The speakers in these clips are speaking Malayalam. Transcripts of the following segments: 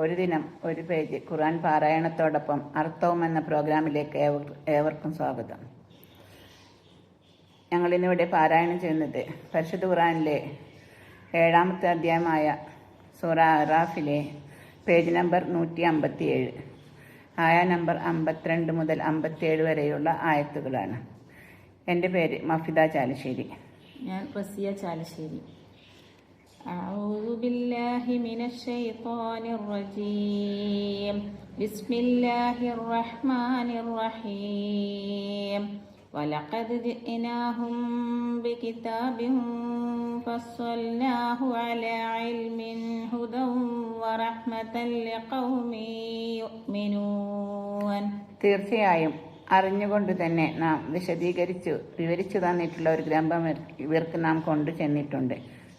ഒരു ദിനം ഒരു പേജ് ഖുർആൻ പാരായണത്തോടൊപ്പം അർത്ഥവും എന്ന പ്രോഗ്രാമിലേക്ക് ഏവർക്കും സ്വാഗതം. ഞങ്ങളിന്നിവിടെ പാരായണം ചെയ്യുന്നത് പരിശുദ്ധ ഖുർആനിലെ ഏഴാമത്തെ അധ്യായമായ സൂറ അറാഫിലെ പേജ് നമ്പർ നൂറ്റി അമ്പത്തിയേഴ് ആയ നമ്പർ അമ്പത്തിരണ്ട് മുതൽ അമ്പത്തിയേഴ് വരെയുള്ള ആയത്തുകളാണ്. എന്റെ പേര് മഫിദ ചാലശ്ശേരി. ഞാൻ റസിയ ചാലശ്ശേരി. أعوذ بالله من الشيطان الرجيم بسم الله الرحمن الرحيم ولقد جئناهم بكتاب فصلناه على علم هدى ورحمة لقوم يؤمنون തീർച്ചയായും അറിഞ്ഞുകൊണ്ട് തന്നെ നാം വിശദീകരിച്ചു വിവരിച്ചു തന്നിട്ടുള്ള ഒരു ഗ്രന്ഥം ഇവർക്ക് നാം കൊണ്ടു ചെന്നിട്ടുണ്ട്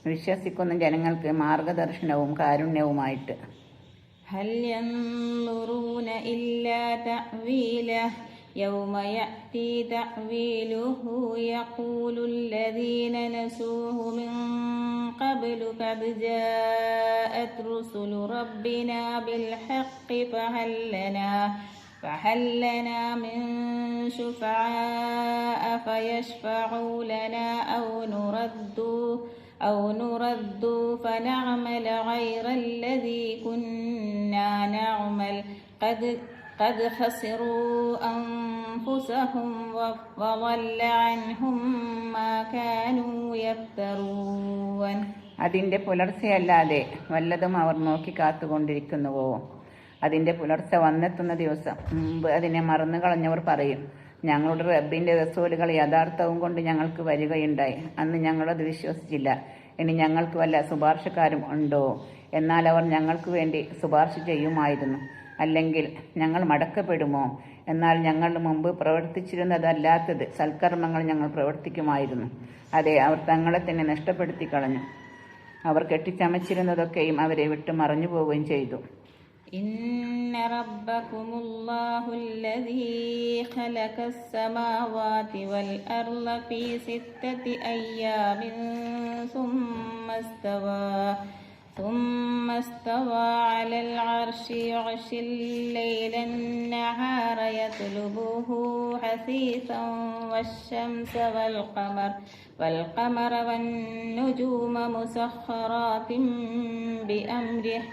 വിശ്വസിക്കുന്ന ജനങ്ങൾക്ക് മാർഗദർശനവും കാരുണ്യവുമായിട്ട് هل ينظرون إلا تأويله يوم يأتي تأويله يقول الذين نسوه من قبل قد جاءت رسل ربنا بالحق فهل لنا فهل لنا من شفعاء فيشفعوا لنا أو نردوا أو نردوا فنعمل غير الذي كنا نعمل قد قد خسروا أنفسهم و- وضل عنهم ما كانوا يفترون അതിൻ്റെ പുലർച്ചയല്ലാതെ വല്ലതും അവർ നോക്കി കാത്തുകൊണ്ടിരിക്കുന്നുവോ അതിൻ്റെ പുലർച്ചെ വന്നെത്തുന്ന ദിവസം മുമ്പ് അതിനെ മറന്നു കളഞ്ഞവർ പറയും ഞങ്ങളുടെ റബ്ബിന്റെ റസൂലുകൾ യഥാർത്ഥവും കൊണ്ട് ഞങ്ങൾക്ക് വരികയുണ്ടായി. അന്ന് ഞങ്ങളത് വിശ്വസിച്ചില്ല. ഇനി ഞങ്ങൾക്ക് വല്ല ശുപാർശക്കാരും ഉണ്ടോ? എന്നാൽ അവർ ഞങ്ങൾക്ക് വേണ്ടി ശുപാർശ ചെയ്യുമായിരുന്നു. അല്ലെങ്കിൽ ഞങ്ങൾ മടക്കപ്പെടുമോ? എന്നാൽ ഞങ്ങൾ മുമ്പ് പ്രവർത്തിച്ചിരുന്നതല്ലാത്തത് സൽക്കർമ്മങ്ങൾ ഞങ്ങൾ പ്രവർത്തിക്കുമായിരുന്നു. അതെ അവർ തങ്ങളെ തന്നെ നഷ്ടപ്പെടുത്തി കളഞ്ഞു അവർ കെട്ടിച്ചമച്ചിരുന്നതൊക്കെയും അവരെ വിട്ട് മറഞ്ഞു പോവുകയും ചെയ്തു. إن ربكم الله الذي خلق السماوات والأرض في ستة أيام ثم استوى ثم استوى على العرش يغشي الليل النهار يطلبه حثيثا والشمس والقمر والقمر والنجوم مسخرات بأمره.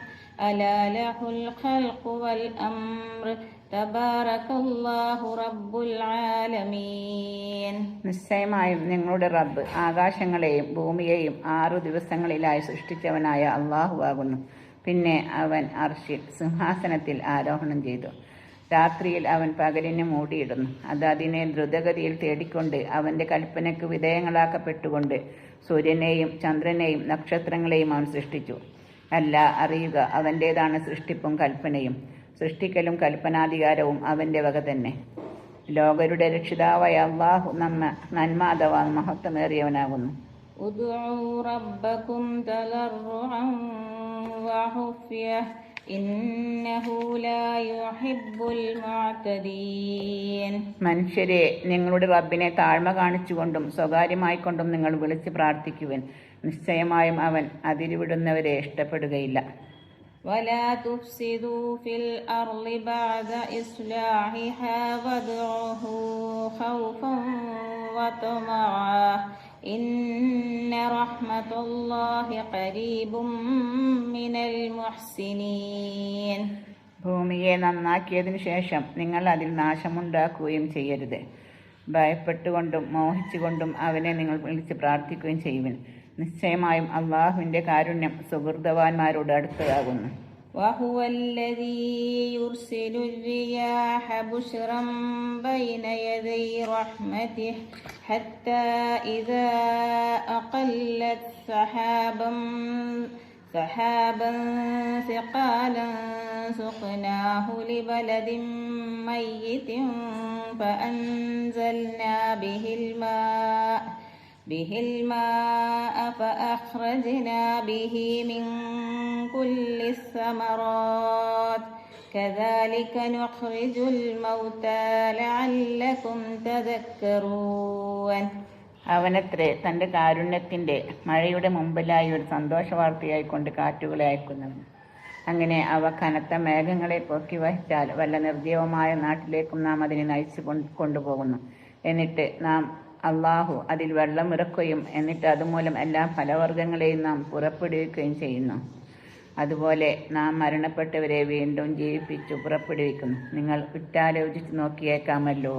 ألا له الخلق والأمر تبارك الله رب العالمين നിശ്ചയമായും നിങ്ങളുടെ റബ്ബ് ആകാശങ്ങളെയും ഭൂമിയെയും ആറു ദിവസങ്ങളിലായി സൃഷ്ടിച്ചവനായ അള്ളാഹു ആകുന്നു പിന്നെ അവൻ അർഷിൽ സിംഹാസനത്തിൽ ആരോഹണം ചെയ്തു രാത്രിയിൽ അവൻ പകലിനെ മൂടിയിടുന്നു അത് അതിനെ ദ്രുതഗതിയിൽ തേടിക്കൊണ്ട് അവന്റെ കൽപ്പനയ്ക്ക് വിധേയങ്ങളാക്കപ്പെട്ടുകൊണ്ട് സൂര്യനെയും ചന്ദ്രനെയും നക്ഷത്രങ്ങളെയും അവൻ സൃഷ്ടിച്ചു അല്ല അറിയുക അവന്റേതാണ് സൃഷ്ടിപ്പും കൽപ്പനയും. സൃഷ്ടിക്കലും കൽപ്പനാധികാരവും അവന്റെ വക തന്നെ. ലോകരുടെ രക്ഷിതാവായ അള്ളാഹു നമ്മ നന്മ അഥവാ മഹത്വമേറിയവനാകുന്നു. ഉദ്ഉ റബ്ബകും തലർറുഅൻ إنه لا يحب المعتدين മനുഷ്യരെ നിങ്ങളുടെ റബ്ബിനെ താഴ്മ കാണിച്ചുകൊണ്ടും സ്വകാര്യമായിക്കൊണ്ടും നിങ്ങൾ വിളിച്ച് പ്രാർത്ഥിക്കുവൻ നിശ്ചയമായും അവൻ അതിരുവിടുന്നവരെ ഇഷ്ടപ്പെടുകയില്ല ولا تفسدوا في الأرض بعد إصلاحها وادعوه خوفا وطمعا إن رحمة الله قريب من المحسنين ഭൂമിയെ നന്നാക്കിയതിനു ശേഷം നിങ്ങൾ അതിൽ നാശമുണ്ടാക്കുകയും ചെയ്യരുത് ഭയപ്പെട്ടുകൊണ്ടും മോഹിച്ചുകൊണ്ടും അവനെ നിങ്ങൾ വിളിച്ച് പ്രാർത്ഥിക്കുകയും ചെയ്യുവിൻ നിശ്ചയമായും അള്ളാഹുവിൻ്റെ കാരുണ്യം സുഹൃതവാന്മാരോട് അടുത്തതാകുന്നു وهو الذي يرسل الرياح بشرا بين يدي رحمته حتى إذا أقلت سحابا سحابا ثقالا سقناه لبلد ميت فأنزلنا به الماء به الماء فأخرجنا به من كل الثمرات. كذلك نخرج الموتى لعلكم تذكرون. അവനത്രേ തന്റെ കാരുണ്യത്തിന്റെ മഴയുടെ മുമ്പിലായി ഒരു സന്തോഷ വാർത്തയായിക്കൊണ്ട് കാറ്റുകളെ അയക്കുന്നവൻ അങ്ങനെ അവ കനത്ത മേഘങ്ങളെ പൊക്കി വഹിച്ചാൽ വല്ല നിർജീവമായ നാട്ടിലേക്കും നാം അതിനെ നയിച്ചു കൊണ്ട് കൊണ്ടുപോകുന്നു. എന്നിട്ട് നാം അള്ളാഹു അതിൽ വെള്ളമിറക്കുകയും എന്നിട്ട് അതുമൂലം എല്ലാ ഫലവർഗങ്ങളെയും നാം പുറപ്പെടുവിക്കുകയും ചെയ്യുന്നു. അതുപോലെ നാം മരണപ്പെട്ടവരെ വീണ്ടും ജീവിപ്പിച്ചു പുറപ്പെടുവിക്കുന്നു. നിങ്ങൾ വിട്ടാലോചിച്ച് നോക്കിയേക്കാമല്ലോ.